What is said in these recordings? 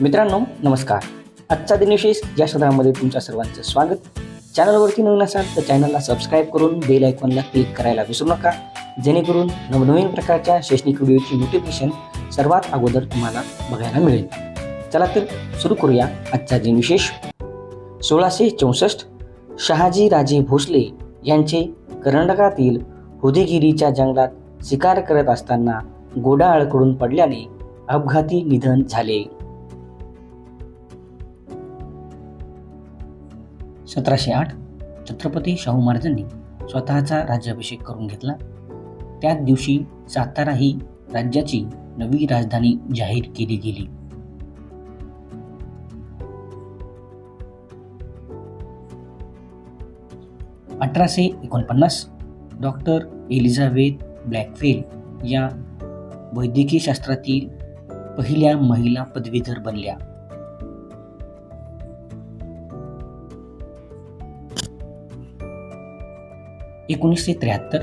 मित्रांनो नमस्कार. आजचा दिनविशेष या सदरामध्ये तुमच्या सर्वांचं स्वागत. चॅनलवरती नवीन असाल तर चॅनलला सबस्क्राईब करून बेल आयकॉनला क्लिक करायला विसरू नका. जेणेकरून नवनवीन प्रकारच्या शैक्षणिक व्हिडिओची नोटिफिकेशन सर्वात अगोदर तुम्हाला बघायला मिळेल. चला तर सुरू करूया आजचा दिनविशेष सोळाशे चौसष्ट शहाजी राजे भोसले यांचे कर्नाटकातील हुदेगिरीच्या जंगलात शिकार करत असताना गोडाळकडून पडल्याने अपघाती निधन झाले. सतराशे आठ छत्रपती शाहू महाराजांनी स्वतःचा राज्याभिषेक करून घेतला. त्याच दिवशी सातारा ही राज्याची नवी राजधानी जाहीर केली गेली. अठराशे एकोणपन्नास डॉक्टर एलिझाबेथ ब्लॅकफेल या वैद्यकीय शास्त्रातील पहिल्या महिला पदवीधर बनल्या. एकोणीसशे त्र्याहत्तर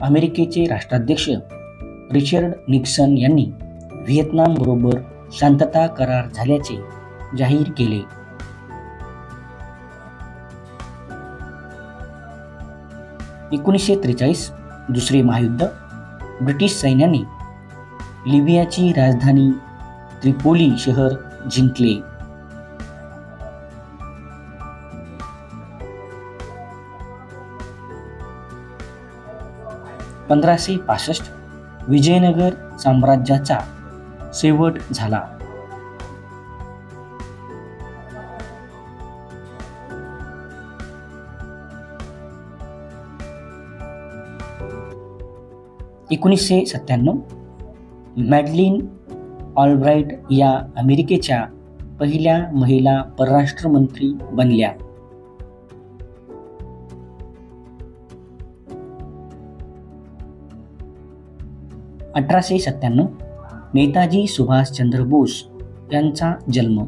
अमेरिकेचे राष्ट्राध्यक्ष रिचर्ड निक्सन यांनी व्हिएतनामबरोबर शांतता करार झाल्याचे जाहीर केले. एकोणीसशे त्रेचाळीस दुसरे महायुद्ध ब्रिटिश सैन्याने लिबियाची राजधानी त्रिपोली शहर जिंकले. पंधराशे पासष्ट विजयनगर साम्राज्याचा शेवट झाला. एकोणीसशे सत्त्याण्णव मॅडलिन ऑलब्राईट या अमेरिकेच्या पहिल्या महिला परराष्ट्र मंत्री बनल्या. अठराशे सत्त्याण्णव. नेताजी सुभाषचंद्र बोस यांचा जन्म.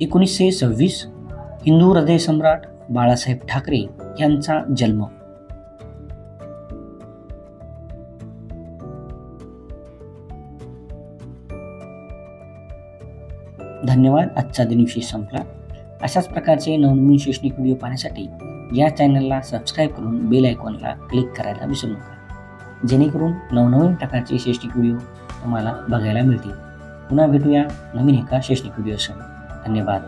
एकोणीसशे सव्वीस हिंदू हृदय सम्राट बाळासाहेब ठाकरे यांचा जन्म. धन्यवाद. आजचा दिनविशेष संपला. अशाच प्रकारचे नवनवीन शैक्षणिक व्हिडिओ पाहण्यासाठी या चॅनलला सबस्क्राईब करून बेल आयकॉनला क्लिक करायला विसरू नका. जेणेकरून नवनवीन प्रकारचे शैक्षणिक व्हिडिओ तुम्हाला बघायला मिळतील. पुन्हा भेटूया नवीन एका शैक्षणिक व्हिडिओसह. धन्यवाद.